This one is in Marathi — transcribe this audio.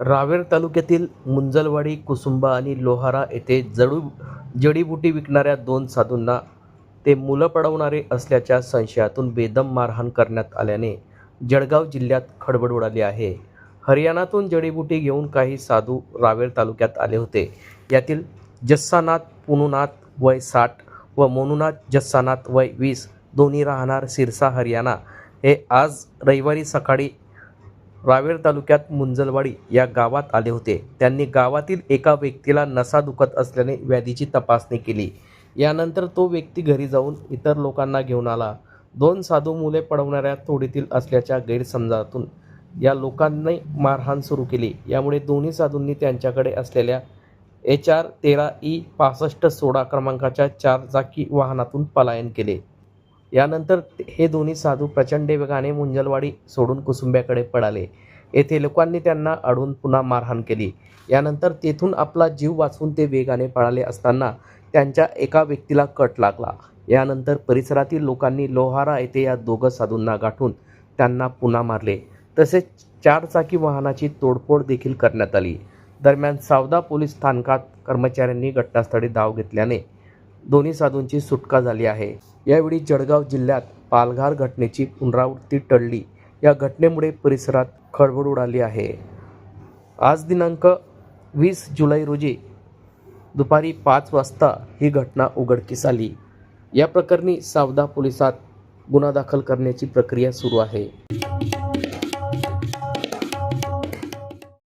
रावेर तालुक्यातील मुंजलवाडी कुसुंबा आणि लोहारा येथे जडू जडीबुटी विकणाऱ्या दोन साधूंना ते मुलं पडवणारे असल्याच्या संशयातून बेदम मारहाण करण्यात आल्याने जळगाव जिल्ह्यात खडबड उडाली आहे. हरियाणातून जडीबुटी घेऊन काही साधू रावेर तालुक्यात आले होते. यातील जस्सानाथ पुनुनाथ वय साठ व मोनुनाथ जस्सानाथ वय वीस दोन्ही राहणार सिरसा हरियाणा. हे आज रविवारी सकाळी रावेर तालुक्यात मुंजलवाडी या गावात आले होते. त्यांनी गावातील एका व्यक्तीला नसा दुखत असल्याने व्याधीची तपासणी केली. यानंतर तो व्यक्ती घरी जाऊन इतर लोकांना घेऊन आला. दोन साधू मुले पडवणाऱ्या तोडीतील असल्याच्या गैरसमजातून या लोकांनी मारहाण सुरू केली. यामुळे दोन्ही साधूंनी त्यांच्याकडे असलेल्या एच आर तेरा ई पासष्ट सोळा क्रमांकाच्या चारचाकी वाहनातून पलायन केले. यानंतर हे दोन्ही साधू प्रचंड वेगाने मुंजलवाडी सोडून कुसुंब्याकडे पळाले. येथे लोकांनी त्यांना अडवून पुन्हा मारहाण केली. यानंतर तेथून आपला जीव वाचवून ते वेगाने पळाले असताना त्यांच्या एका व्यक्तीला कट लागला. यानंतर परिसरातील लोकांनी लोहारा येथे या दोघं साधूंना गाठून त्यांना पुन्हा मारले. तसेच चारचाकी वाहनाची तोडफोड देखील करण्यात आली. दरम्यान सावदा पोलीस स्थानकात कर्मचाऱ्यांनी घटनास्थळी धाव घेतल्याने दोन्ही साधूंची सुटका झाली आहे. यावेळी जळगाव जिल्ह्यात पालघर घटनेची पुनरावृत्ती टळली. या घटनेमुळे परिसरात खळबळ उडाली आहे. आज दिनांक वीस जुलै रोजी दुपारी पाच वाजता ही घटना उघडकीस आली. या प्रकरणी सावदा पोलिसात गुन्हा दाखल करण्याची प्रक्रिया सुरू आहे.